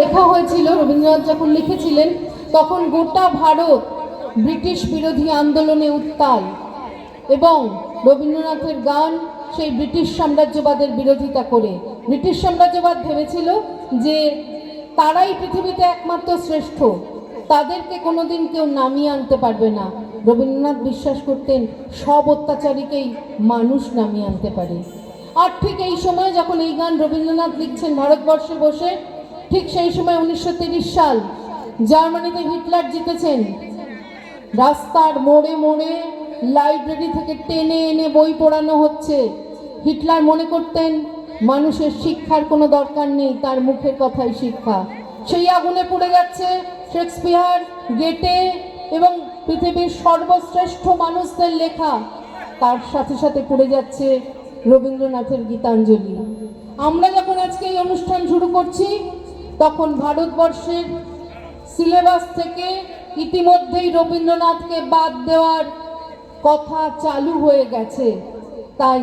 লেখা হয়েছিল, রবীন্দ্রনাথ যখন লিখেছিলেন, তখন গোটা ভারত ব্রিটিশ বিরোধী আন্দোলনে উত্তাল এবং রবীন্দ্রনাথের গান সেই ব্রিটিশ সাম্রাজ্যবাদের বিরোধিতা করে। ব্রিটিশ সাম্রাজ্যবাদ ভেবেছিল যে তারাই পৃথিবীতে একমাত্র শ্রেষ্ঠ, তাদেরকে কোনোদিন কেউ নামিয়ে আনতে পারবে না। রবীন্দ্রনাথ বিশ্বাস করতেন, সব অত্যাচারীকেই মানুষ নামিয়ে আনতে পারে। আর ঠিক এই সময় যখন এই গান রবীন্দ্রনাথ লিখছেন ভারতবর্ষে বসে ঠিক সেই সময় উনিশশো সাল জার্মানিতে হিটলার জিতেছেন। রাস্তার মোড়ে মোড়ে লাইব্রেরি থেকে টেনে এনে বই পড়ানো হচ্ছে। হিটলার মনে করতেন, মানুষের শিক্ষার কোনো দরকার নেই, তার মুখের কথাই শিক্ষা। সেই আগুনে পুড়ে যাচ্ছে শেক্সপিয়ার গেটে এবং পৃথিবীর সর্বশ্রেষ্ঠ মানুষদের লেখা। তার সাথে সাথে পুড়ে যাচ্ছে রবীন্দ্রনাথের গীতাঞ্জলি। আমরা যখন আজকে এই অনুষ্ঠান শুরু করছি তখন ভারতবর্ষের সিলেবাস থেকে ইতিমধ্যেই রবীন্দ্রনাথকে বাদ দেওয়ার কথা চালু হয়ে গেছে। তাই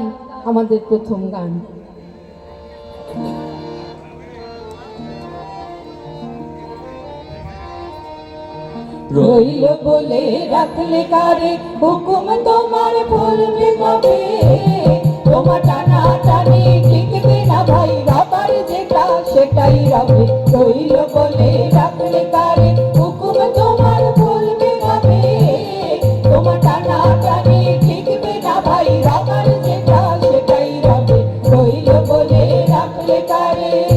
আমাদের প্রথম গান। রইল বলে রাখলে কারে হুকুম তোমার? সেটাই রবে রইল বলে রাখলে কারে? হুকুম তোমার ভুলবে কবে তোমার টানা টানি টিকবে না ভাই, রবার যেটা সেটাই রবে। রইল বলে রাখলে কারে?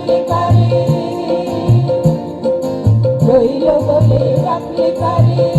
রাখলে কারে রইল বলে রাখলে কারে